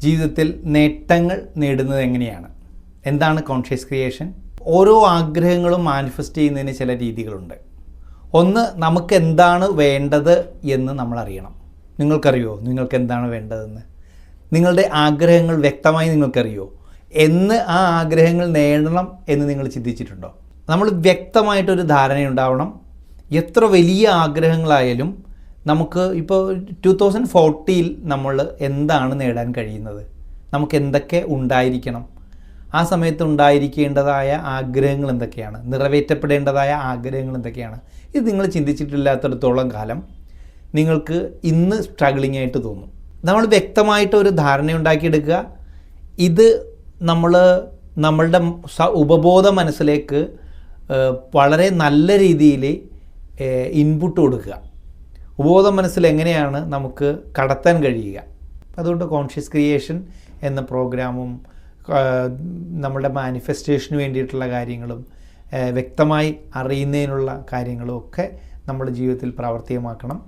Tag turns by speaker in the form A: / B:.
A: ജീവിതത്തിൽ നേട്ടങ്ങൾ നേടുന്നത് എങ്ങനെയാണ്? എന്താണ് കോൺഷ്യസ് ക്രിയേഷൻ ഓരോ ആഗ്രഹങ്ങളും മാനിഫെസ്റ്റ് ചെയ്യുന്നതിന് ചില രീതികളുണ്ട്. ഒന്ന് നമുക്ക് എന്താണ് വേണ്ടത് എന്ന് നമ്മൾ അറിയണം നിങ്ങൾക്കറിയോ? നിങ്ങൾക്ക് എന്താണ് വേണ്ടതെന്ന്? നിങ്ങളുടെ ആഗ്രഹങ്ങൾ വ്യക്തമായി നിങ്ങൾക്കറിയോ? എന്ന് ആ ആഗ്രഹങ്ങൾ നേടണം എന്ന് നിങ്ങൾ ചിന്തിച്ചിട്ടുണ്ടോ? നമ്മൾ വ്യക്തമായിട്ടൊരു ധാരണയുണ്ടാവണം. എത്ര വലിയ ആഗ്രഹങ്ങളായാലും നമുക്ക് ഇപ്പോൾ ടു തൗസൻഡ് ഫോർട്ടിയിൽ നമ്മൾ എന്താണ് നേടാൻ കഴിയുന്നത്? നമുക്ക് എന്തൊക്കെ ഉണ്ടായിരിക്കണം? ആ സമയത്ത് ഉണ്ടായിരിക്കേണ്ടതായ ആഗ്രഹങ്ങൾ എന്തൊക്കെയാണ്? നിറവേറ്റപ്പെടേണ്ടതായ ആഗ്രഹങ്ങൾ എന്തൊക്കെയാണ്? ഇത് നിങ്ങൾ ചിന്തിച്ചിട്ടില്ലാത്തടത്തോളം കാലം നിങ്ങൾക്ക് ഇന്ന് സ്ട്രഗ്ലിംഗ് ആയിട്ട് തോന്നും. നമ്മൾ വ്യക്തമായിട്ട് ഒരു ധാരണ ഉണ്ടാക്കിയെടുക്കുക. ഇത് നമ്മൾ നമ്മളുടെ ഉപബോധ മനസ്സിലേക്ക് വളരെ നല്ല രീതിയിൽ ഇൻപുട്ട് കൊടുക്കുക. ഉപബോധ മനസ്സിൽ എങ്ങനെയാണ് നമുക്ക് കടത്താൻ കഴിയുക? അതുകൊണ്ട് കോൺഷ്യസ് ക്രിയേഷൻ എന്ന പ്രോഗ്രാമും നമ്മുടെ മാനിഫെസ്റ്റേഷന് വേണ്ടിയിട്ടുള്ള കാര്യങ്ങളും വ്യക്തമായി അറിയുന്നതിനുള്ള കാര്യങ്ങളും ഒക്കെ നമ്മുടെ ജീവിതത്തിൽ പ്രാവർത്തികമാക്കണം.